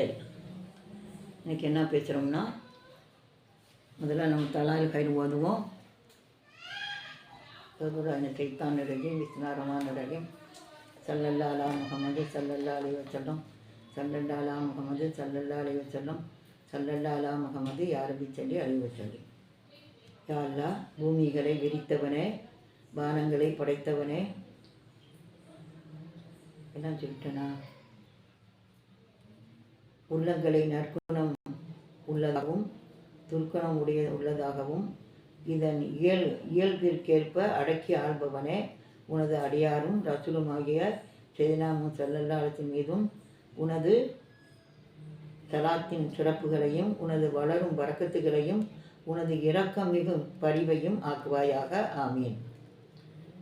சரி இன்றைக்கி என்ன பேசுகிறோம்னா முதல்ல நம்ம தலாயில் கயிறு ஓதுவோம். சதுரான சைத்தான் ரஜீம் விஸ்னாரமான ரஹீம் சல்லல்லா முகமது சல்லல்லா அலி வசல்லம் சல்லல்லாலா முகமது சல்லல்லா அலி வசல்லம் சல்லல்லாலா முகமது யாரபி சொல்லி அலி வசல்லி யாழ்லா பூமிகளை விரித்தவனே வானங்களை படைத்தவனே. என்ன சொல்லிட்டேனா? உள்ளங்களை நற்குணம் உள்ளதாகவும் துர்க்குணம் உடைய உள்ளதாகவும் இதன் இயல் இயல்பிற்கேற்ப அடக்கி ஆள்பவனே உனது அடியாரும் ரசூலுமாகிய செய்தினாமும் செல்லல்லாளத்தின் மீதும் உனது தலாத்தின் சிறப்புகளையும் உனது வளரும் வரக்கத்துகளையும் உனது இரக்கம் மிகும் பரிவையும் ஆக்குவாயாக. ஆமீன்.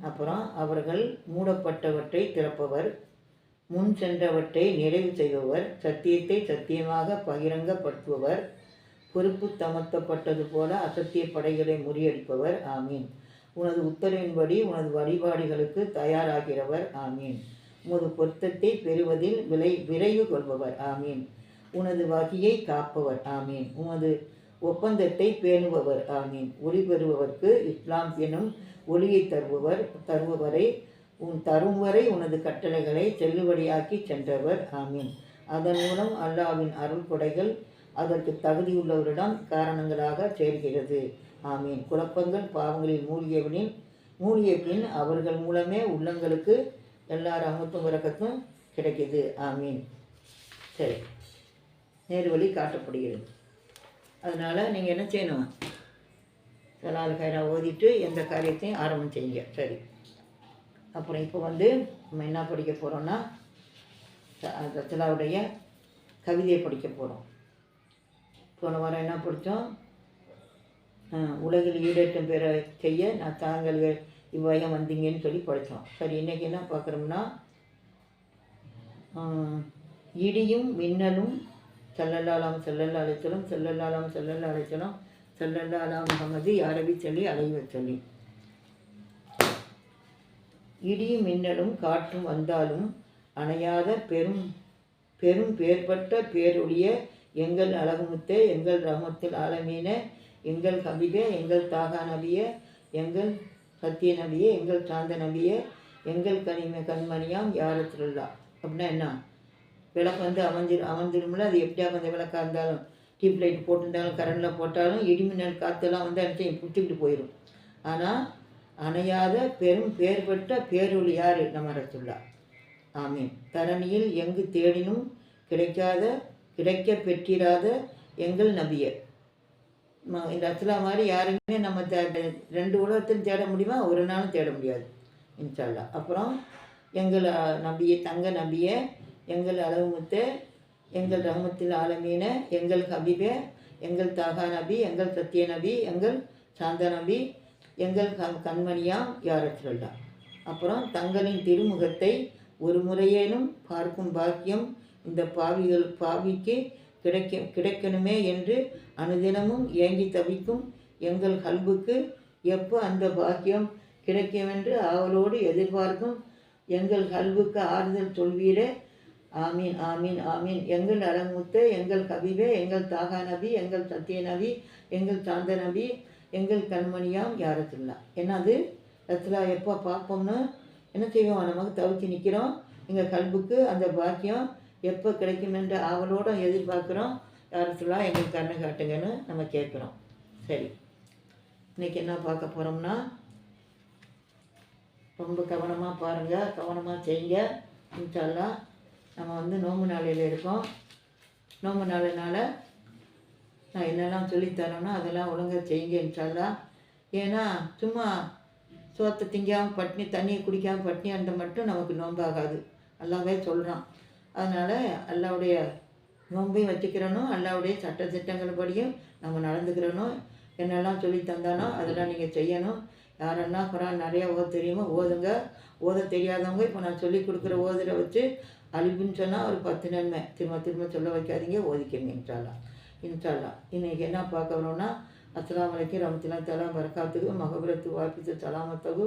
அப்புறம் அவர்கள் மூடப்பட்டவற்றை திறப்பவர். முன் சென்றவற்றை நிறைவு செய்பவர் சத்தியத்தை சத்தியமாக பகிரங்கப்படுத்துபவர் பொறுப்பு தமர்த்தப்பட்டது போல அசத்திய படைகளை முறியடிப்பவர். ஆமீன். உனது உத்தரவின்படி உனது வழிபாடுகளுக்கு தயாராகிறவர். ஆமீன். உனது பொருத்தத்தை பெறுவதில் விலை விரைவு கொள்பவர். ஆமீன். உனது வகையை காப்பவர். ஆமீன். உனது ஒப்பந்தத்தை பேணுபவர். ஆமீன். ஒளி பெறுபவர்க்கு இஸ்லாம் எனும் ஒளியை தருபவர் தருபவரை உன் தரும் வரை உனது கட்டளைகளை செல்லுபடியாக்கி சென்றவர். ஆமீன். அதன் மூலம் அல்லாவின் அருள் கொடைகள் அதற்கு தகுதியுள்ளவரிடம் காரணங்களாக சேர்கிறது. ஆமீன். குழப்பங்கள் பாவங்களில் மூழ்கியவனின் மூழ்கிய பின் அவர்கள் மூலமே உள்ளங்களுக்கு எல்லா ரமத்தும் இறக்கத்தும் கிடைக்கிது. ஆமீன். சரி. நேர்வழி காட்டப்படுகிறது. அதனால் நீங்கள் என்ன செய்யணும்? சலால் கயிறா ஓதிட்டு எந்த காரியத்தையும் ஆரம்பம் செய்யுங்க. சரி. அப்புறம் இப்போ வந்து நம்ம என்ன படிக்க போகிறோம்னா ரச்சலாவுடைய கவிதையை படிக்க போகிறோம் போன வாரம் என்ன படித்தோம்? உலகில் ஈடேற்றம் பெற செய்ய நான் தாங்கள் இவ்வையம் வந்தீங்கன்னு சொல்லி படித்தோம். சரி இன்றைக்கி என்ன பார்க்குறோம்னா இடியும் மின்னலும் செல்லல்லாலாம் செல்லல்லா அழைச்சலும் செல்லல்லாலாம் செல்லல்லா அழைச்சலும் செல்லல்லாலாம் முகமது யாரவி சொல்லி அலைவ சொல்லி. இடியும் மின்னலும் காற்றும் வந்தாலும் அணையாத பெரும் பெரும் பேர்பட்ட பேருடைய எங்கள் அழகுமுத்தே எங்கள் ரமத்தில் ஆலமீன எங்கள் கபிபே எங்கள் தாகா நபிய எங்கள் சத்திய நபிய எங்கள் சாந்த நபிய எங்கள் கனிம கண்மணியாம் யாரத்துல்லா அப்படின்னா என்ன? விளக்கு வந்து அமைஞ்சிரு அமைஞ்சிடும்ல அது எப்படியா அந்த விளக்காக இருந்தாலும் டியூப் லைட் போட்டிருந்தாலும் கரண்டில் போட்டாலும் இடிமின்னல் காற்றெல்லாம் வந்து அனுப்பிச்சு பிடிச்சிக்கிட்டு போயிடும் ஆனால் அணையாத பெரும் பேர் பெற்ற பேரொழி யார் நம்ம ரசுல்லா ஆமீன். தரணியில் எங்கு தேடினும் கிடைக்காத கிடைக்க பெற்றிராத எங்கள் நபியர் இந்த அஸ்லா மாதிரி யாருமே நம்ம தே ரெண்டு உலகத்தில் தேட முடியுமா? ஒரு நாளும் தேட முடியாது இன்ஷால்லா அப்புறம் எங்கள் நம்பியை தங்க நம்பிய எங்கள் அளவுமுத்த எங்கள் ரஹமத்தில் ஆலமீன எங்கள் ஹபீபே எங்கள் தாகா நபி எங்கள் சத்திய நபி எங்கள் சாந்த நபி எங்கள் கண் கண்மணியா யாரற்றுள்ளா அப்புறம் தங்களின் திருமுகத்தை ஒரு முறையேனும் பார்க்கும் பாக்கியம் இந்த பாவிகள் பாவிக்கு கிடைக்க கிடைக்கணுமே என்று அனுதினமும் ஏங்கி தவிக்கும் எங்கள் கல்புக்கு எப்போ அந்த பாக்கியம் கிடைக்கும் என்று எதிர்பார்க்கும் எங்கள் கல்புக்கு ஆறுதல் சொல்வீரே. ஆமீன் ஆமீன் ஆமீன். எங்கள் அலமுத்த எங்கள் கவிவே எங்கள் தாகா நபி எங்கள் சத்திய நபி எங்கள் சாந்த நபி எங்கள் கண்மணியாம் யாரத்துல்லா என்னது? ரத்துலா எப்போ பார்ப்போம்னு? என்ன செய்வோம்? நமக்கு தவிச்சு நிற்கிறோம் எங்கள் கல்புக்கு அந்த பாக்கியம் எப்போ கிடைக்கும் என்ற ஆவலோடு எதிர்பார்க்குறோம். யாரத்துலா எங்கள் கண்ணை காட்டுங்கன்னு நம்ம கேட்குறோம். சரி. இன்றைக்கி என்ன பார்க்க போகிறோம்னா ரொம்ப கவனமாக பாருங்கள் கவனமாக செய்யுங்க. இன்ஷால்லாம் நம்ம வந்து நோம்பு நாளையில் இருக்கோம். நோம்பு நாளினால நான் என்னெல்லாம் சொல்லித்தரேனோ அதெல்லாம் ஒழுங்காக செய்யுங்க இன்ஷால்லா ஏன்னா சும்மா சோத்தை திங்காமல் பட்னி தண்ணியை குடிக்காமல் பட்னி அந்த மட்டும் நமக்கு நோன்பாகாது. அல்லாவே சொல்கிறான் அதனால் அல்லாவுடைய நோன்பையும் வச்சுக்கிறனும் அல்லாவுடைய சட்ட திட்டங்கள் படியும் நம்ம நடந்துக்கிறனும் என்னெல்லாம் சொல்லி தந்தானோ அதெல்லாம் நீங்கள் செய்யணும். யாரெல்லாம் குரான் நிறையா ஓத தெரியுமோ ஓதுங்க. ஓத தெரியாதவங்க இப்போ நான் சொல்லி கொடுக்குற ஓதுரை வச்சு அழிப்புன்னு சொன்னால் ஒரு பத்து நன்மை. திரும்ப திரும்ப சொல்ல வைக்காதீங்க ஓதிக்கணும் என்றாலாம் இன்ஷால்லா இன்றைக்கி என்ன பார்க்க அஸ்லாம் வலைக்கும் ரமத்துலாம் தலாம் வரக்காத்துக்கு மகபுரத்து வாபித்து சலாமத்தகு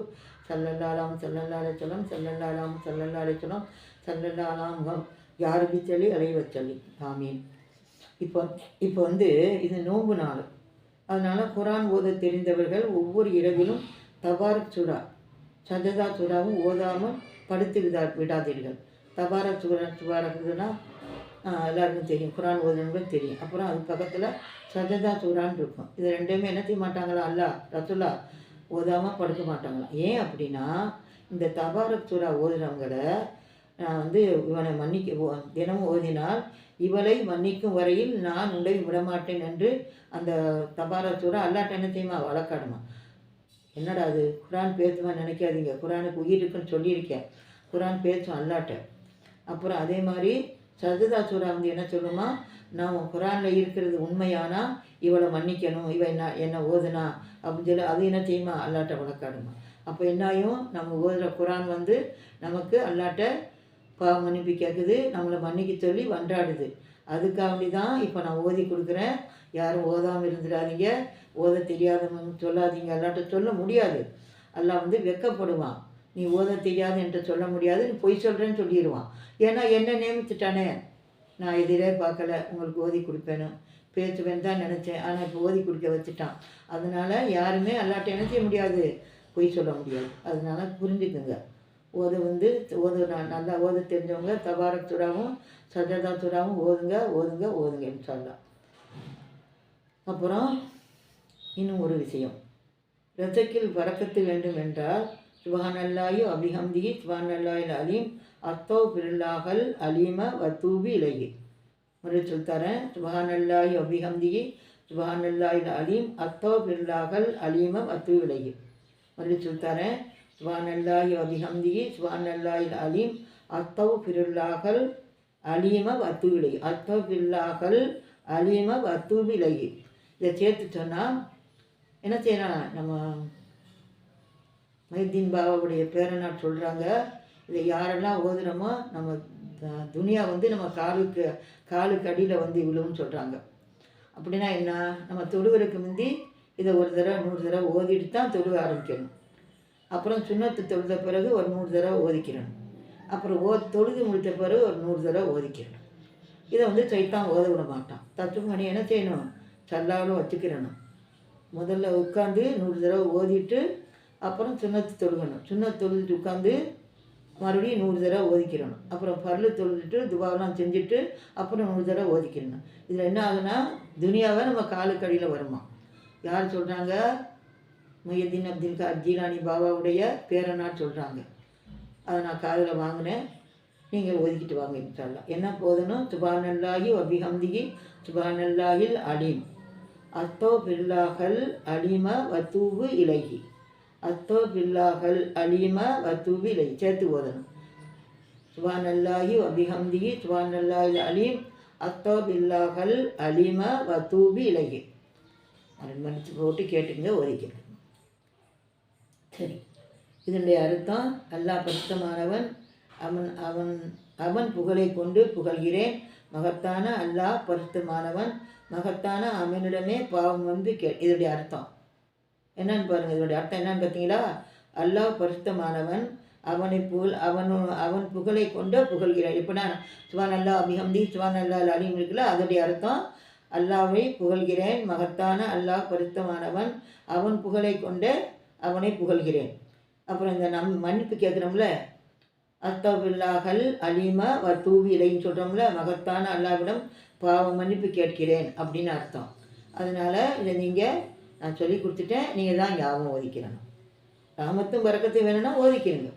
சல்லல்லாலாம் சல்லல்லாலே சொல்லம் சல்லல்லாலாம் சல்லல்லாலே சொல்லம் சல்லல்லாலாம் யாருபி சொல்லி அலைவ சொல்லி ஆமீன். இப்போ இப்போ வந்து இது நோன்பு நாள். அதனால் குரான் ஓத தெரிந்தவர்கள் ஒவ்வொரு இரவிலும் தபாரக் சுறா சஜதா சுறாவும் ஓதாமல் படுத்து விடா விடாதீர்கள். தபாரக் சுரா சுபாரக்குதுன்னா எல்லாருக்கும் தெரியும். குரான் ஓதுனவங்களும் தெரியும். அப்புறம் அது பக்கத்தில் சஜதா சூரான்னு இருக்கும். இது ரெண்டுமே என்ன செய்ய மாட்டாங்களா? அல்லா ரசுல்லா ஓதாமல் படுக்க மாட்டாங்களாம் ஏன் அப்படின்னா இந்த தபாரக் தூரா ஓதுனவங்களை நான் வந்து இவனை மன்னிக்க ஓ- தினமும் ஓதினால் இவளை மன்னிக்கும் வரையில் நான் உடை விடமாட்டேன் என்று அந்த தபாரக் சூரா அல்லாட்ட என்ன செய்யுமா? வழக்காடுமா. என்னடா அது? குரான் பேசுவேன் நினைக்காதீங்க. குரானுக்கு உயிர் இருக்குன்னு சொல்லியிருக்கேன். குரான் பேசும் அல்லாட்ட. அப்புறம் அதே மாதிரி சஜதா சூரா வந்து என்ன சொல்லுமா? நான் குரானில் இருக்கிறது உண்மையானா? இவளை மன்னிக்கணும் இவ என்ன என்ன ஓதுனா? அப்படின்னு சொல்லி அது என்ன செய்யுமா அல்லாட்ட வழக்காடுமா. அப்போ என்னாயும் நம்ம ஓதுற குரான் வந்து நமக்கு அல்லாட்ட பா மன்னிப்பு கேட்குது நம்மளை மன்னிக்க சொல்லி வண்டாடுது அதுக்காண்டி தான் இப்போ நான் ஓதி கொடுக்குறேன். யாரும் ஓதாமல் இருந்துடாதீங்க. ஓத தெரியாதவங்க சொல்லாதீங்க. அல்லாட்ட சொல்ல முடியாது. அல்லா வந்து வெக்கப்படுவான். நீ ஓத தெரியாது என்று சொல்ல முடியாது நீ பொய் சொல்கிறேன்னு சொல்லிடுவான். ஏன்னா என்ன நியமித்துட்டானே. நான் எதிரே பார்க்கல உங்களுக்கு ஓதி கொடுப்பேன்னு. பேசுவேன் தான் நினச்சேன் ஆனால் இப்போ ஓதி கொடுக்க வச்சுட்டான். அதனால் யாருமே அல்லாட்ட என்ன செய்ய முடியாது? பொய் சொல்ல முடியாது. அதனால புரிஞ்சுக்குங்க. ஓத வந்து ஓத நல்லா ஓத தெரிஞ்சவங்க தபாரக் துறாவும் சஜதா துறாவும் ஓதுங்க ஓதுங்க ஓதுங்க சொல்லலாம். அப்புறம் இன்னும் ஒரு விஷயம். ரசக்கில் பறக்கத்து வேண்டும் என்றால் சுபஹானல்லாயு அபிஹம்தி சுபஹானல்லாயில் அலீம். அத்தோ பிருல்லாகல் அலீம வத்தூபி இலகி முறை சொல்லித்தரேன். சுபஹானல்லாயு அபிஹம்தி சுபஹானல்லாயில் அலீம். அத்தோ பிருல்லாகல் அலீம வத்தூ இலகி முறை சொல்லித்தரேன். சுபஹானல்லாயு அபிஹம்தி சுபஹானல்லாயில் அலீம். அத்தோ பிருல்லாகல் அலீம வத்து இலகி அத்தோ பிருல்லாகல் அலீம வத்தூபி இலகி இதை சேர்த்து சொன்னால் என்ன செய்யலாம்? நம்ம மைதீன் பாபாவுடைய பேரனார் சொல்கிறாங்க இதை யாரெல்லாம் ஓதுறோமோ நம்ம துனியா வந்து நம்ம காலுக்கு காலுக்கு அடியில் வந்து இவ்வளவுன்னு சொல்கிறாங்க அப்படின்னா என்ன? நம்ம தொழுவருக்கு முந்தி இதை ஒரு தடவை நூறு தடவை ஓதிட்டு தான் தொழுவ ஆரம்பிக்கணும். அப்புறம் சுண்ணத்து தொழுத பிறகு ஒரு நூறு தடவை ஓதிக்கிறணும் அப்புறம் ஓ தொழுது முடித்த பிறகு ஒரு நூறு தடவை ஓதிக்கிறணும் இதை வந்து சைத்தான் ஓத விட மாட்டான். தத்துமணி என்ன செய்யணும்? சல்லாலும் வச்சுக்கிறணும். முதல்ல உட்காந்து நூறு தடவை ஓதிட்டு அப்புறம் சுண்ணத்து தொழுகணும். சுண்ணத்து தொழுதுட்டு உட்காந்து மறுபடியும் நூறு தடவை ஓதிக்கிறணும். அப்புறம் பல்லு தொழுதுட்டு துபாவெல்லாம் செஞ்சுட்டு அப்புறம் நூறு தடவை ஓதிக்கிறணும். இதில் என்ன ஆகுனா துனியாவை நம்ம காலுக்கடியில் வருமா? யார் சொல்கிறாங்க முயதீன் அப்துல் கார் ஜீலானி பாபாவுடைய பேரனார் சொல்கிறாங்க அதை நான் காதில் வாங்கினேன். நீங்கள் ஒதுக்கிட்டு வாங்க இன்ஷால்லா என்ன போதணும் சுபானல்லாஹி அபிஹம்திகி சுபானல்லாஹில் அலீம். அத்தோ பில்லாஹல் அலிம வத்தூபு இலகி அத்தோ பில்லாஹல் அலீம வத்துவிலை சேர்த்து ஓதணும். சுபானல்லாஹி அபிஹம்திகி சுபானல்லாஹில் அலீம் அத்தோ பில்லாஹல் அலீம வத்தூபி இலகி அதை மன்னிச்சு போட்டு கேட்டுங்க ஒதுக்கிடுங்க சரி. இதனுடைய அர்த்தம் அல்லாஹ் பரிசுத்தமானவன் அவன் அவன் அவன் புகழை கொண்டு புகழ்கிறேன். மகத்தான அல்லாஹ் பரிசுத்தமானவன் மகத்தான அவனிடமே பாவம் வந்து கே இதனுடைய அர்த்தம். என்னன்னு பாருங்கள் இதோடைய அர்த்தம் என்னன்னு பார்த்தீங்களா அல்லாஹ் பரிசுத்தமானவன் அவனை புகழ் அவன் அவன் புகழை கொண்டு புகழ்கிறான். எப்படின்னா சுவான் அல்லா அபிஹம்தி சுவான் அல்லா அலிம் இருக்குல்ல அதனுடைய அர்த்தம் அல்லாவை புகழ்கிறேன் மகத்தான அல்லாஹ் பரிசுத்தமானவன் அவன் புகழை கொண்டு அவனை புகழ்கிறேன். அப்புறம் இந்த நம் மன்னிப்பு கேட்குறோம்ல அஸ்தபில்லாஹல் அலிமா வ தூவி இலைன்னு சொல்கிறோம்ல மகத்தான அல்லாவிடம் பாவ மன்னிப்பு கேட்கிறேன் அப்படின்னு அர்த்தம். அதனால் இதை நீங்கள் நான் சொல்லி கொடுத்துட்டேன் நீங்கள் தான் ஞாபகம் ஓதிக்கிறணும் ராமத்தும் பறக்கத்தும் வேணும்னா ஓதிக்கிறீங்க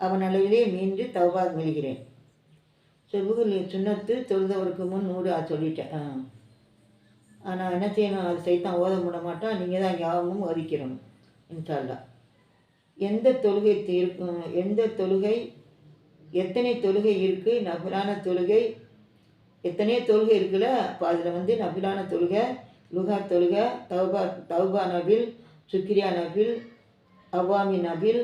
அவன் அளவிலே மீண்டு தௌபா மெழுகிறேன் செவ்வகுல் சுண்ணத்து தொழுதவருக்கு முன் நூறு அது சொல்லிட்டேன். ஆ. ஆனால் என்ன செய்யணும்? அது சைத்தான் ஓத விட மாட்டான் நீங்கள் தான் ஞாபகமும் ஒதுக்கிறணும் இன்ஷால்லா எந்த தொழுகை இருக்கும் எந்த தொழுகை எத்தனை தொழுகை இருக்குது நபிலான தொழுகை எத்தனையோ தொழுகை இருக்குல்ல அப்போ அதில் வந்து நபிலான தொழுகை லுகா தொழுகை தௌபா தௌபா நபில் சுக்ரியா நபில் அவாமி நபில்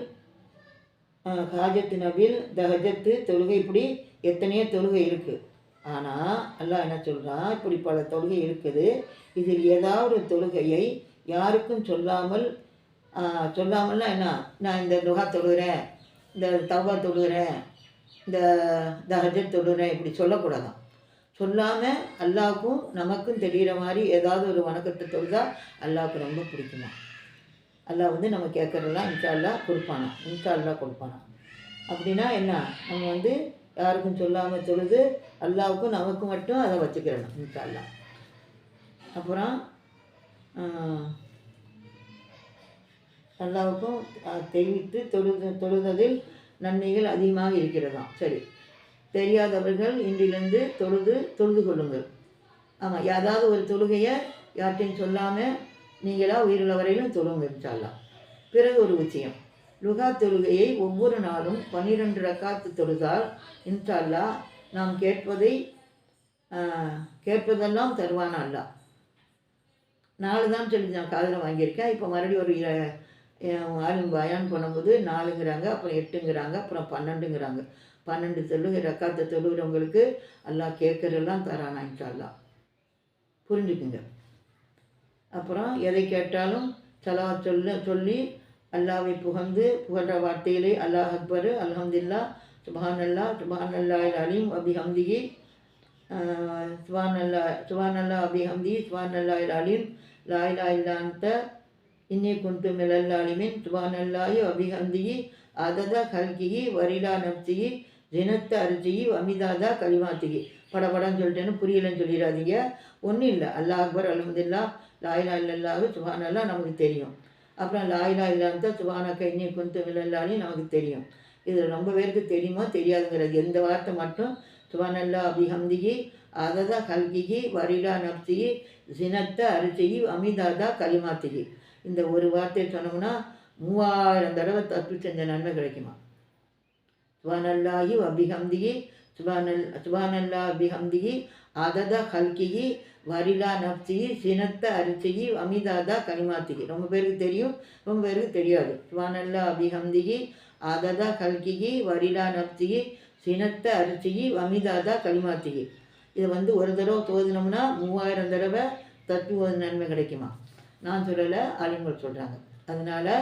ஹாஜத்து நபில் தஹஜத்து தொழுகை இப்படி எத்தனையோ தொழுகை இருக்குது ஆனால் அல்லாஹ் என்ன சொல்கிறான் இப்படி பல தொழுகை இருக்குது. இதில் ஏதாவது தொழுகையை யாருக்கும் சொல்லாமல் ஆஹ், சொல்லாமல்னா என்ன? நான் இந்த லுகா தொழுகிறேன் இந்த தவா தொழுகிறேன் இந்த தஹஜத் தொழுகிறேன் இப்படி சொல்லக்கூடாதான். சொல்லாமல் அல்லாவுக்கும் நமக்கும் தெரிகிற மாதிரி ஏதாவது ஒரு வணக்கத்தை தொழுதா அல்லாவுக்கு ரொம்ப பிடிக்குமா? அல்லாஹ் வந்து நம்ம கேட்குறதெல்லாம் இன்ஷா அல்லாஹ் கொடுப்பானா? இன்ஷா கொடுப்பானா? அப்படின்னா என்ன? நம்ம வந்து யாருக்கும் சொல்லாமல் தொழுது அல்லாவுக்கும் நமக்கு மட்டும் அதை வச்சுக்கிறணும் இன்ஷா அப்புறம் அல்லாவுக்கும் தெரிவித்து தொழுது தொழுததில் நன்மைகள் அதிகமாக இருக்கிறதாம். சரி. தெரியாதவர்கள் இன்றிலிருந்து தொழுது தொழுது கொள்ளுங்கள். ஆமாம் ஏதாவது ஒரு தொழுகையை யார்கிட்டையும் சொல்லாமல் நீங்களாக உயிருள்ள வரையிலும் தொழுங்க இன்ஷால்லாம் பிறகு ஒரு விஷயம். லுகா தொழுகையை ஒவ்வொரு நாளும் பன்னிரெண்டு ரக்காத்து தொழுதால் இன்ஷால்லா நாம் கேட்பதை கேட்பதெல்லாம் தருவானா அல்லா நாலு தான் சொல்லி நான் காதில் வாங்கியிருக்கேன். இப்போ மறுபடியும் ஒரு ஆளுங்க பயான் பண்ணும்போது நாலுங்கிறாங்க அப்புறம் எட்டுங்கிறாங்க அப்புறம் பன்னெண்டுங்கிறாங்க. பன்னெண்டு தொழுகை ரக்காத்தை தொழுகிறவங்களுக்கு அல்லாஹ் கேட்குறெல்லாம் தரானா இன்ஷால்லா புரிஞ்சுக்குங்க. அப்புறம் எதை கேட்டாலும் சலா சொல்ல சொல்லி அல்லாவை புகழ்ந்து புகழ்ற வார்த்தையிலே அல்லாஹ் அக்பர் அல்ஹம்துல்லா சுபான் அல்லா சுபான் அல்லா அலீம் அபி ஹம்திகி சுபான் அல்லா சுபான் அல்லா அபி ஹம்தி சுபான் அல்லா அலீம் லா இல்லாந்த இன்னி குண்டு மிலல்லாலிமின் சுபான் அல்லாஹி அபி ஹம்திகி அதத கல்கிகி வரிலா நப்சிகி ஜினத்த அரிசிகி அமிதாதா கலிமாத்திகி படபடன்னு சொல்லிட்டேன்னு புரியலன்னு சொல்லிடாதீங்க ஒன்றும் இல்லை. அல்லாஹ் அக்பர் அலமதுல்லா லாயிலா இல்லல்லாஹு சுபானெல்லாம் நமக்கு தெரியும். அப்புறம் லாயிலா தான் சுபான கைனி குந்தம் மில்லல்லாலையும் நமக்கு தெரியும். இதில் ரொம்ப பேருக்கு தெரியுமோ? தெரியாதுங்கிறது. எந்த வார்த்தை மட்டும்? சுபானல்லா அபிஹந்திகி அததா கல்கிகி வரிலா நப்சிகி ஜினத்த அரிசிகி அமிதாதா கலிமாத்திகி இந்த ஒரு வார்த்தையை சொன்னோம்னா மூவாயிரம் தடவை தப்பு செஞ்ச நன்மை கிடைக்குமா? சுபானல்லாஹி அபிஹம்திகி சுபானல் சுபானல்லா அபிஹம்திகி அதத ஹல்கிகி வரிலா நப்சிகி சினத்த அரிசிகி அமிதாதா கனிமாத்திகி ரொம்ப பேருக்கு தெரியும் ரொம்ப பேருக்கு தெரியாது. சுபானல்லா அபிஹம்திகி அதத ஹல்கிகி வரிலா நப்சிகி சினத்த அரிசிகி அமிதாதா கனிமாத்திகி இதை வந்து ஒரு தடவை தோதினோம்னா மூவாயிரம் தடவை தத்து ஓது நன்மை கிடைக்குமா? நான் சொல்லலை ஆளுங்கள் சொல்கிறாங்க அதனால்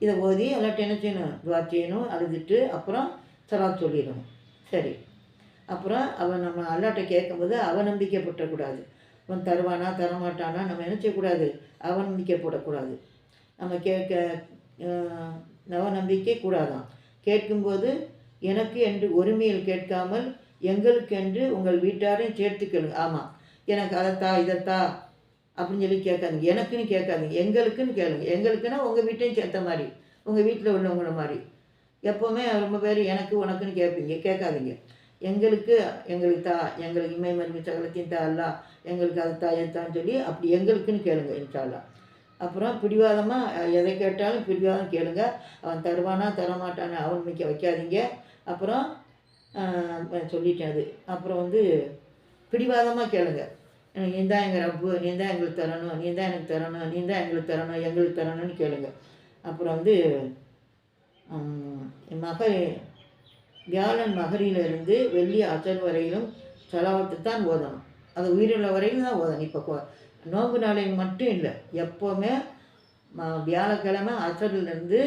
இதை ஓதி எல்லாம் என்ன செய்யணும்? துவா செய்யணும் அழுதுட்டு அப்புறம் சலாத் சொல்லிடணும் சரி. அப்புறம் அவன் நம்ம அல்லாட்ட கேட்கும்போது அவநம்பிக்கைப்பட்டக்கூடாது அவன் தருவானா தரமாட்டானா நம்ம என்ன செய்யக்கூடாது அவநம்பிக்கைப்படக்கூடாது நம்ம கேட்க நவநம்பிக்கை கூடாதான். கேட்கும்போது எனக்கு என்று ஒருமையில் கேட்காமல் எங்களுக்கு என்று உங்கள் வீட்டாரையும் சேர்த்துக்கணுங்க ஆமாம் எனக்கு அதைத்தா இதைத்தா அப்படின்னு சொல்லி கேட்காதீங்க. எனக்குன்னு கேட்காதீங்க. எங்களுக்குன்னு கேளுங்க. எங்களுக்குன்னா உங்கள் வீட்டையும் சேர்த்த மாதிரி. உங்கள் வீட்டில் உள்ளவங்கள மாதிரி. எப்போவுமே ரொம்ப பேர் எனக்கு உனக்குன்னு கேட்பீங்க. கேட்காதீங்க. எங்களுக்கு எங்களுக்கு தா எங்களுக்கு இம்மை மருமை சகலத்தையும் தா அல்லா எங்களுக்கு அது தா எத்தான்னு சொல்லி அப்படி எங்களுக்குன்னு கேளுங்க இன்ஷால்லா அப்புறம் பிடிவாதமாக எதை கேட்டாலும் பிடிவாதம் கேளுங்க. அவன் தருவானா தரமாட்டானா அவன் மிக்க வைக்காதீங்க. அப்புறம் சொல்லிட்டேன் அது. அப்புறம் வந்து பிடிவாதமாக கேளுங்க. நீ தான் எங்கள் ரப்பு நீ தான் எங்களுக்கு தரணும் நீ தான் எனக்கு தரணும் நீ தான் எங்களுக்கு தரணும் எங்களுக்கு தரணும்னு கேளுங்க. அப்புறம் வந்து மக வியாழன் மகரியிலிருந்து வெள்ளி அச்சல் வரையிலும் செலவத்து தான் ஓதணும். அது உயிருள்ள வரையிலும் தான் ஓதணும். இப்போ நோம்பு நோன்பு மட்டும் இல்லை எப்போவுமே வியாழக்கிழமை அசரிலிருந்து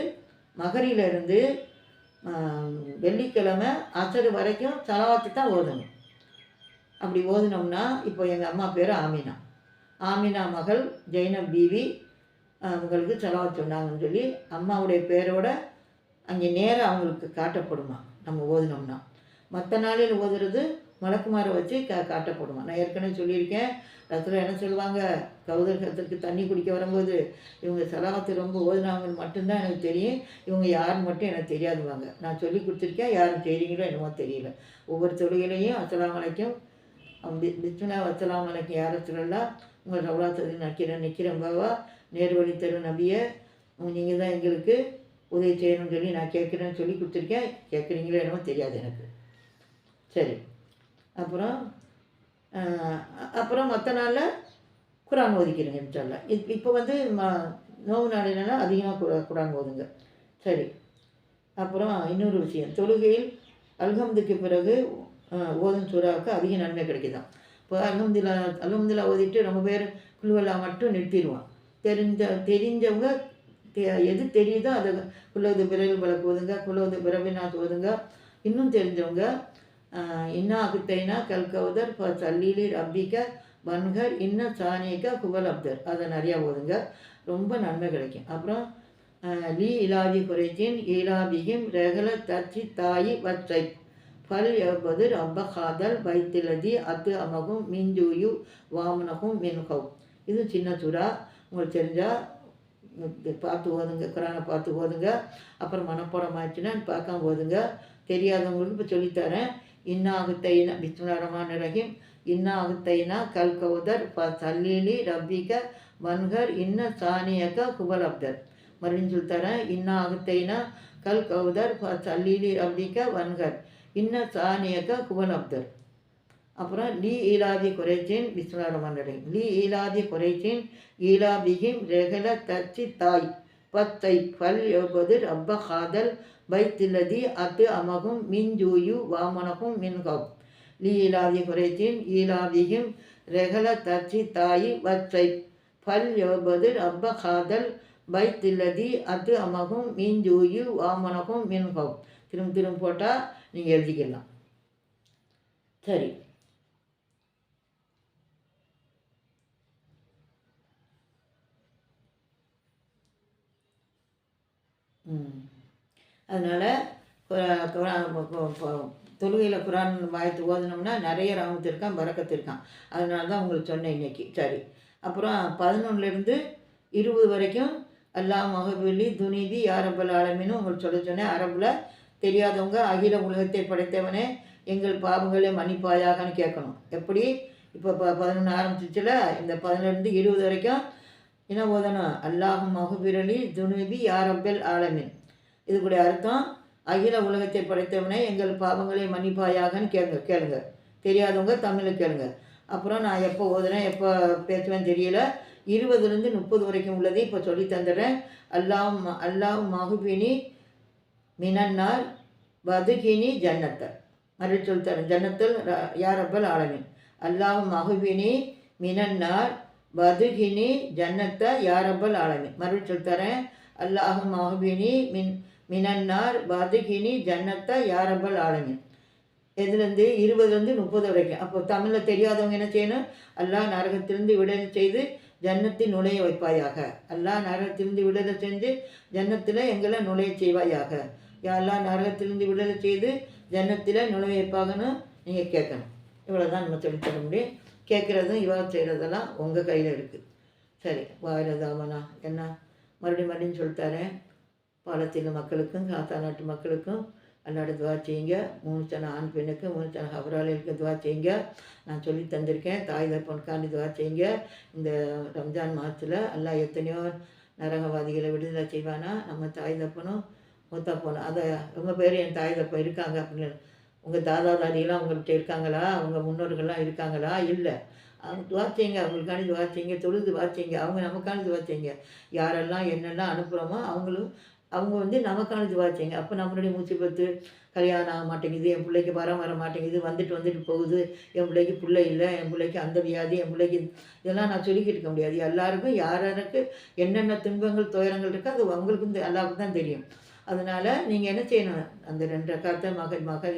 மகரியிலிருந்து வெள்ளிக்கிழமை அசர் வரைக்கும் செலவாத்து தான் ஓதணும். அப்படி ஓதுனோம்னா இப்போ எங்கள் அம்மா பேர் ஆமினா. ஆமினா மகள் ஜெய்னப் பீவி அவங்களுக்கு செலவாத் சொன்னாங்கன்னு சொல்லி அம்மாவுடைய பேரோட அங்கே நேராக அவங்களுக்கு காட்டப்படுமா? நம்ம ஓதினோம்னா. மற்ற நாளில் ஓதுறது மலக்குமாரை வச்சு கா காட்டப்படுமா? நான் ஏற்கனவே சொல்லியிருக்கேன். ரசூல் என்ன சொல்லுவாங்க? கௌதர்கத்திற்கு தண்ணி குடிக்க வரும்போது இவங்க சலாகத்தை ரொம்ப ஓதுனாங்கன்னு மட்டும்தான் எனக்கு தெரியும். இவங்க யாருன்னு மட்டும் எனக்கு தெரியாதுவாங்க நான் சொல்லி கொடுத்துருக்கேன். யாரும் செய்கிறீங்களோ என்னமோ தெரியல. ஒவ்வொரு தொழுகையிலையும் அச்சலாமலைக்கும் அலைக்கும். பி- பிஸ்மில்லா யார சொல்லலாம் உங்கள் ரவுலாத்தது நக்கிறேன் நிற்கிறேன் பாவா. நேர்வழி தரும் நபியை. நீங்கள் தான் எங்களுக்கு உதவி செய்யணும்னு சொல்லி நான் கேட்குறேன்னு சொல்லி கொடுத்துருக்கேன். கேட்குறீங்களோ என்னமோ தெரியாது எனக்கு. சரி. அப்புறம் அப்புறம் மற்ற நாளில் குரான் ஓதிக்கிறேங்க இன்ஷால்லா இப் இப்போ வந்து ம நோவு நாளினால அதிகமாக குரா குரான் ஓதுங்க. சரி. அப்புறம் இன்னொரு விஷயம். தொழுகையில் அல்ஹம்துக்கு பிறகு ஓதும் சூறாவுக்கு அதிக நன்மை கிடைக்குதான். இப்போ அல்ஹம்துல்லா அல்ஹம்துல்லா ஓதிட்டு ரொம்ப பேர் குழுவெல்லாம் மட்டும் நிறுத்திடுவான் தெரிஞ்ச தெரிஞ்சவங்க எது தெரியுதோ அதை குலோது பிறகு விளக்கு ஓதுங்க குலோது பிறவினாத் இன்னும் தெரிஞ்சவங்க இன்னா அகுத்தைனா கல்கவுதர் இப்போ சல்லீலி ரப்பிக்க வன்கர் இன்ன சாணியக்க குபல் அப்தர். அதை நிறையா ஓதுங்க. ரொம்ப நன்மை கிடைக்கும். அப்புறம் லீ இலாதி குறைச்சின் ஈலாபிகிம் ரெகல தச்சி தாயி வச்சை பல் எவ்வது ரப்ப காதல் வைத்திலதி அத்து அமகும் மின்ஜூயு வாமனகும் மின்கவ் இது சின்ன சுறா. உங்களுக்கு தெரிஞ்சால் பார்த்து ஓதுங்க குரானை பார்த்து ஓதுங்க அப்புறம் மனப்பாடம் ஆச்சுன்னா பார்க்காம ஓதுங்க. தெரியாதவங்களுக்கு இப்போ சொல்லித்தரேன். இன்னா அகுத்தைனா பிஸ்மில்லாஹ்ரஹ்மான் ரஹீம். இன்னா அகுத்தைனா கல் கௌதர் ப சல்லீலி ரப்பிக வன்கர் இன்ன சானியக்கா குபல் அப்தர். மறுபடியும் சொல்லித்தரேன். இன்னா அகுத்தைனா கல் கௌதர் ப சல்லீலி ரப்பிக வன்கர் இன்ன சானியக்க குபல் அப்தர். அப்புறம் லீ ஈலாதி குறைச்சின் பிஸ்மில்லாஹ்ரஹ்மான் லீ ஈலாதி குறைச்சின் ஈலாபிகிம் ரெகல தச்சி தாய். பத்தை பல் எவ்வது ரப்ப காதல் பைத்தில்லதி அத்து அமகும் மின்ஜூயு வாமனகும் மின்கம் லீ ஈலாதி குறைச்சின் ஈலாபிகிம் ரெகல தச்சி தாய் வச்சை பல் எவ்வது ரப்ப காதல் பைத்தில்லதி அத்து அமகும் மின்ஜூயு வாமனகும் மின்கம் திரும்ப திரும்ப போட்டால் நீங்கள் எழுதிக்கலாம். சரி. அதனால் தொழுகையில் குரான் வாயத்து ஓதுனோம்னா நிறைய ராமத்து இருக்கான் பறக்கத்து இருக்கான். அதனால தான் உங்களுக்கு சொன்னேன் இன்னைக்கு. சரி. அப்புறம் பதினொன்றுலேருந்து இருபது வரைக்கும் அல்லா மகபுலி துனிதி யாரப்பல் ஆலமின்னு உங்களுக்கு சொல்ல சொன்னேன். அரபில் தெரியாதவங்க அகில உலகத்தை படைத்தவனே எங்கள் பாவங்களை மன்னிப்பாயாகன்னு கேட்கணும். எப்படி? இப்போ ப பதினொன்று ஆரம்பிச்சிச்சுல இந்த பதினொன்று இருபது வரைக்கும் என்ன ஓதணும் அல்லாஹ் மகுபிரலி துனுபி யாரப்பல் ஆலமின். இதுக்குடைய அர்த்தம் அகில உலகத்தை படைத்தவனே எங்கள் பாவங்களை மன்னிப்பாயாகன்னு கேளுங்க கேளுங்க. தெரியாதவங்க தமிழில் கேளுங்க. அப்புறம் நான் எப்போ ஓதுனேன் எப்போ பேசுவேன்னு தெரியல. இருபதுலேருந்து முப்பது வரைக்கும் உள்ளதை இப்போ சொல்லி தந்துடுறேன். அல்லாஹ் ம- அல்லாஹ் மகுபினி மினன்னார் வதுகினி ஜன்னத்தை மறுச்சொல் தரேன் ஜன்னத்தில் யாரப்பல் ஆலமின். அல்லாஹ் மகுபினி மினன்னார் பதுகினி ஜன்னத்தை யாரப்பல் ரப்பல் மறுபடி சொல்லித்தரேன். சொல்லி தரேன் அல்லாஹ் மின் மினன்னார் பதுகினி ஜன்னத்தை யாரப்பல் ரப்பல் எதுலேருந்து? இருபதுலேருந்து முப்பது வரைக்கும். அப்போ தமிழில் தெரியாதவங்க என்ன செய்யணும்? அல்லாஹ் நரகத்திலிருந்து விடுதலை செய்து ஜன்னத்தில் நுழைய வைப்பாயாக. அல்லாஹ் நரகத்திலிருந்து விடுதலை செஞ்சு ஜன்னத்தில் எங்களை நுழைய செய்வாயாக. யா நரகத்திலிருந்து விடுதலை செய்து ஜன்னத்தில் நுழைய வைப்பாகன்னு நீங்கள் கேட்கணும். இவ்வளோதான் நம்ம சொல்லித்தர முடியும். கேட்குறதும் இவா செய்கிறதெல்லாம் உங்கள் கையில் இருக்குது சரி வாயிரதாமனா என்ன? மறுபடியும் மறுபடியும் சொல்லித்தரேன். பாலத்தீன மக்களுக்கும் காத்தா நாட்டு மக்களுக்கும் அல்லாட துவா செய்யுங்க. மூணு சன ஆண் பெண்ணுக்கு மூணு சன ஹபராளிகளுக்கு துவா செய்யுங்க. நான் சொல்லி தந்திருக்கேன். தாய் தப்பனுக்காண்டி துவா செய்யுங்க. இந்த ரம்ஜான் மாதத்தில் எல்லாம் எத்தனையோ நரகவாதிகளை விடுதலை செய்வானா? நம்ம தாய் தப்பனும் மூத்தப்பனும் அதை ரொம்ப பேர் என் தாய் தப்பன் இருக்காங்க அப்படின்னு உங்கள் தாதா தாதியெல்லாம் உங்கள்கிட்ட இருக்காங்களா? அவங்க முன்னோர்கள்லாம் இருக்காங்களா? இல்லை. அவங்க துவா அவங்களுக்கான அவங்களுக்காண்டி தொழுது துவா அவங்க நமக்கான துவா யாரெல்லாம் என்னெல்லாம் அனுப்புகிறோமோ அவங்களும் அவங்க வந்து நமக்கான துவா செய்யுங்க. அப்போ நம்மளுடைய முசிபத்து கல்யாணம் ஆக மாட்டேங்குது. என் பிள்ளைக்கு வரம் வர மாட்டேங்குது. வந்துட்டு வந்துட்டு போகுது. என் பிள்ளைக்கு பிள்ளை இல்லை. என் பிள்ளைக்கு அந்த வியாதி. என் பிள்ளைக்கு இதெல்லாம் நான் சொல்லிக்கிட்டு இருக்க முடியாது. எல்லாருக்கும் யார் யாருக்கு என்னென்ன துன்பங்கள் துயரங்கள் இருக்கோ அது அவங்களுக்கும் எல்லாருக்கும் தான் தெரியும். அதனால் நீங்கள் என்ன செய்யணும்? அந்த ரெண்டு ரக்காத்த மக மக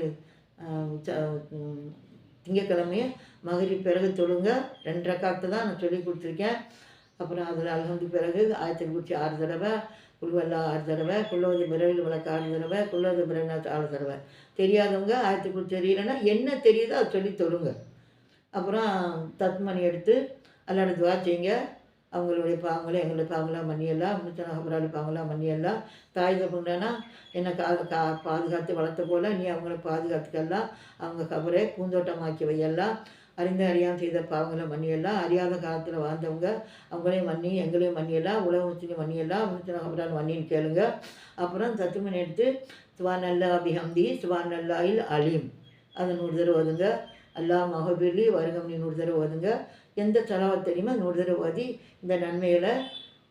திங்கக்கிழமையே மகரி பிறகு தொழுங்க. ரெண்டு ரக்காத்து தான் நான் சொல்லி கொடுத்துருக்கேன். அப்புறம் அதில் அலகந்து பிறகு ஆயிரத்தி குறிச்சி ஆறு தடவை குழுவெல்லா ஆறு தடவை குள்ளவது பிறகு விளக்கு ஆறு தடவை குள்ளவது பிறகு ஆறு தடவை. தெரியாதவங்க ஆயிரத்தி குறிச்சி தெரியலன்னா என்ன தெரியுதோ அதை சொல்லி தொழுங்க. அப்புறம் தத்மணி எடுத்து அல்லாட துவா செய்யுங்க. அவங்களுடைய பாவங்களை எங்களுடைய பாவங்களாம் மன்னியெல்லாம் முத்தன அபராளி பாவங்களாம் மன்னியெல்லாம் தாய் தப்புனா என்னை கா கா பாதுகாத்து வளர்த்த போல நீ அவங்கள பாதுகாத்துக்கெல்லாம் அவங்க கபரை பூந்தோட்டமாக்கி வையெல்லாம் அறிந்த அறியாமல் செய்த பாவங்களை மன்னியெல்லாம் அறியாத காலத்தில் வாழ்ந்தவங்க அவங்களையும் மன்னி எங்களையும் மன்னியெல்லாம் உலக முத்தினி மன்னியெல்லாம் முன்னூற்றி அபரால் மன்னின்னு கேளுங்க. அப்புறம் தத்துமணி எடுத்து சுவான் அல்லா அபிஹம்தி சுவான் அல்லாயில் அலீம். அதை நூறு தடவை ஓதுங்க. அல்லா மகபிர்லி வருகம்னி நூறு தடவை ஓதுங்க. எந்த செலவாக தெரியுமோ? நூறு தடவை ஓதி இந்த நன்மைகளை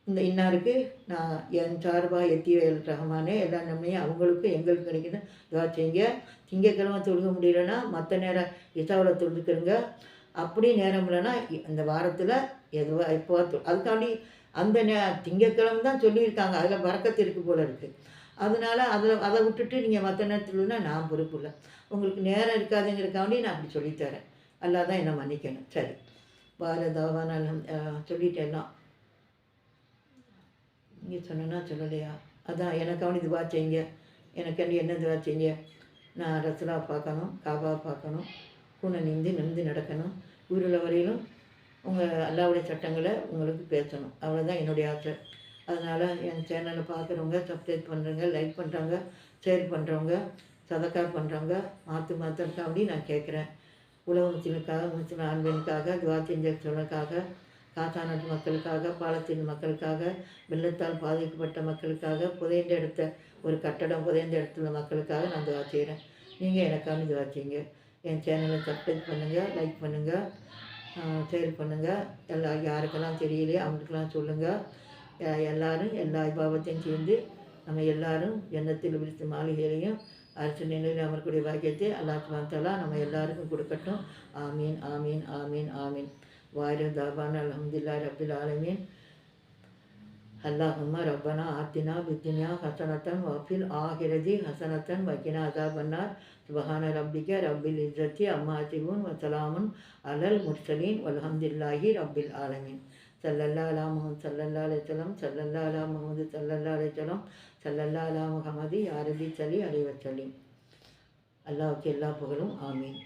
இந்த இன்னாருக்கு நான் என் சார்பாக எத்திவேல் ரகமானே எல்லா நன்மையும் அவங்களுக்கும் எங்களுக்கு கிடைக்கணும். துவா செய்யுங்க. திங்கக்கிழமை தொழுக முடியலன்னா மற்ற நேரம் இசாவில் தொழுதுக்கிறங்க அப்படி நேரம் இல்லைன்னா அந்த வாரத்தில் எதுவாக எப்போ அதுக்காண்டி அந்த நே திங்கக்கிழமை தான் சொல்லியிருக்காங்க. அதில் வரக்கத்து இருக்குது போல் இருக்குது அதனால் அதில் அதை விட்டுட்டு நீங்கள் மற்ற நேரத்துலனா நான் பொறுப்பு இல்லை. உங்களுக்கு நேரம் இருக்காதுங்கிறக்காண்டி நான் அப்படி சொல்லித்தரேன். அல்லா தான் என்னை மன்னிக்கணும். சரி. பாரதாவான சொல்லிட்டேன்னா. நீங்கள் சொன்னா சொல்லலையா? அதான் எனக்காண்டி இதுவாக செய்யுங்க எனக்கு என்ன இதுவாக செய்யுங்க நான் ரசலா பார்க்கணும் காபா பார்க்கணும் கூனை நிந்து நிமிந்து நடக்கணும். ஊரில் வரையிலும் உங்கள் அல்லாவுடைய சட்டங்களை உங்களுக்கு பேசணும். அவ்வளோதான் என்னுடைய ஆசை. அதனால் என் சேனலை பார்க்குறவங்க சப்ஸ்கிரைப் பண்ணுறவங்க லைக் பண்ணுறவங்க ஷேர் பண்ணுறவங்க சதக்கா பண்ணுறவங்க மாற்று மாத்திரக்காண்டி நான் கேட்குறேன். உலக முஸ்லிமுக்காக முஸ்லிம் ஆண்களுக்காக துவா செஞ்சவர்களுக்காக மக்களுக்காக பாலத்தீன் மக்களுக்காக வெள்ளத்தால் பாதிக்கப்பட்ட மக்களுக்காக புதைந்த இடத்த ஒரு கட்டடம் புதைந்த இடத்துல மக்களுக்காக நான் துவா செய்கிறேன் நீங்கள் எனக்கான துவா செய்யுங்க. என் சேனலை சப்ஸ்கிரைப் பண்ணுங்கள் லைக் பண்ணுங்கள் ஷேர் பண்ணுங்கள் எல்லா யாருக்கெல்லாம் தெரியலையோ அவங்களுக்கெல்லாம் சொல்லுங்கள் எல்லோரும் எல்லாரும் எல்லா பாவத்தையும் சேர்ந்து நம்ம எல்லாரும் எண்ணத்தில் விழித்து மாளிகையிலையும் அரசு நிலையில் அமரக்கூடிய பாக்கியத்தை அல்லாஹ் சுபான் நம்ம எல்லாருக்கும் கொடுக்கட்டும். ஆமீன் ஆமீன் ஆமீன் ஆமீன். வாயிரு தாபான் அலமதுல்லா ரபில் ஆலமீன். அல்லாஹும்ம ரப்பனா ஆத்தினா பித்துனியா ஹசனத்தன் வஃபில் ஆகிரதி ஹசனத்தன் வக்கினா அதாபன்னார். சுபஹான ரப்பிக்க ரப்பில் இஜத்தி அம்மா சிபுன் வசலாமுன் அலல் முர்சலீன் வல்ஹம்துல்லாஹி ரப்பில் ஆலமீன். சல்லல்லா அலா முகமது சல்லல்லா அலைச்சலம் சல்லல்லா அலா முகமது சல்லல்லா அலைச்சலம் சல்லல்லா அலா முகமது யாரபி சலி அலைவச்சலீம் அல்லாவுக்கு எல்லா புகழும் ஆமீன்.